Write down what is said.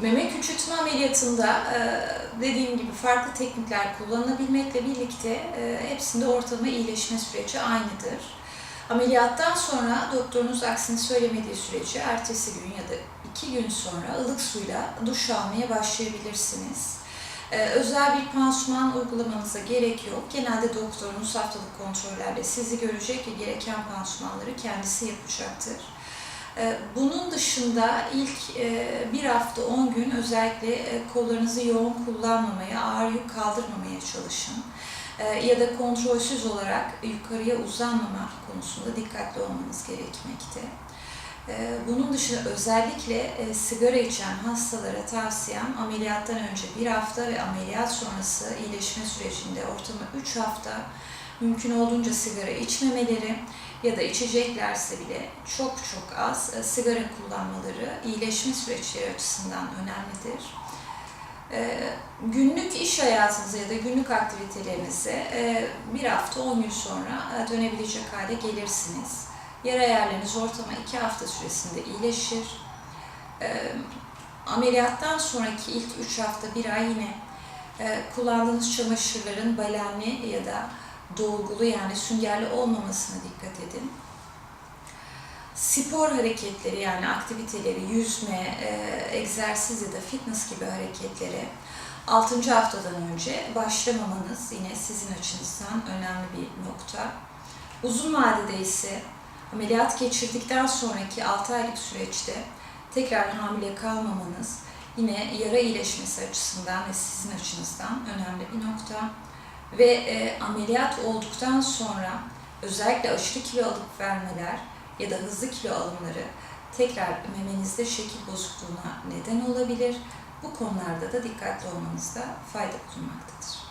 Meme küçültme ameliyatında e, dediğim gibi farklı teknikler kullanılabilmekle birlikte e, hepsinde ortalama iyileşme süreci aynıdır. Ameliyattan sonra doktorunuz aksini söylemediği sürece ertesi gün ya da iki gün sonra ılık suyla duş almaya başlayabilirsiniz. E, Özel bir pansuman uygulamanıza gerek yok. Genelde doktorunuz haftalık kontrollerle sizi görecek ve gereken pansumanları kendisi yapacaktır. Ee, Bunun dışında ilk e, bir hafta 10 gün özellikle e, kollarınızı yoğun kullanmamaya, ağır yük kaldırmamaya çalışın. Ee, Ya da kontrolsüz olarak yukarıya uzanmama konusunda dikkatli olmanız gerekmekte. Ee, Bunun dışında özellikle e, sigara içen hastalara tavsiyem ameliyattan önce bir hafta ve ameliyat sonrası iyileşme sürecinde ortalama 3 hafta mümkün olduğunca sigara içmemeleri ya da içeceklerse bile çok çok az e, sigara kullanmaları iyileşme süreçleri açısından önemlidir. E, Günlük iş hayatınıza ya da günlük aktivitelerinize e, bir hafta 10 gün sonra dönebilecek hale gelirsiniz. Yara ayarlarınız ortalama 2 hafta süresinde iyileşir. Ameliyattan sonraki ilk 3 hafta bir ay yine kullandığınız çamaşırların balenli ya da dolgulu yani süngerli olmamasına dikkat edin. Spor hareketleri yani aktiviteleri, yüzme, e, egzersiz ya da fitness gibi hareketlere 6. haftadan önce başlamamanız yine sizin açınızdan önemli bir nokta. Uzun vadede ise ameliyat geçirdikten sonraki 6 aylık süreçte tekrar hamile kalmamanız yine yara iyileşmesi açısından ve sizin açınızdan önemli bir nokta ve e, ameliyat olduktan sonra özellikle aşırı kilo alıp vermeler ya da hızlı kilo alımları tekrar memenizde şekil bozukluğuna neden olabilir. Bu konularda da dikkatli olmanızda fayda bulunmaktadır.